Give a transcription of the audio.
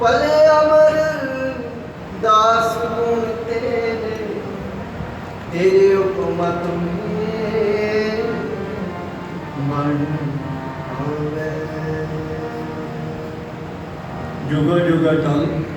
ਭਲੇ ਅਮਰ ਦਾਸ ਗੁਣ ਤੇਰੇ ਤੇਰੇ ਹੁਕਮ ਤੁਮੇ ਮਨ ਆਵੇ। ਜੁਗ ਜੁਗ ਤਲ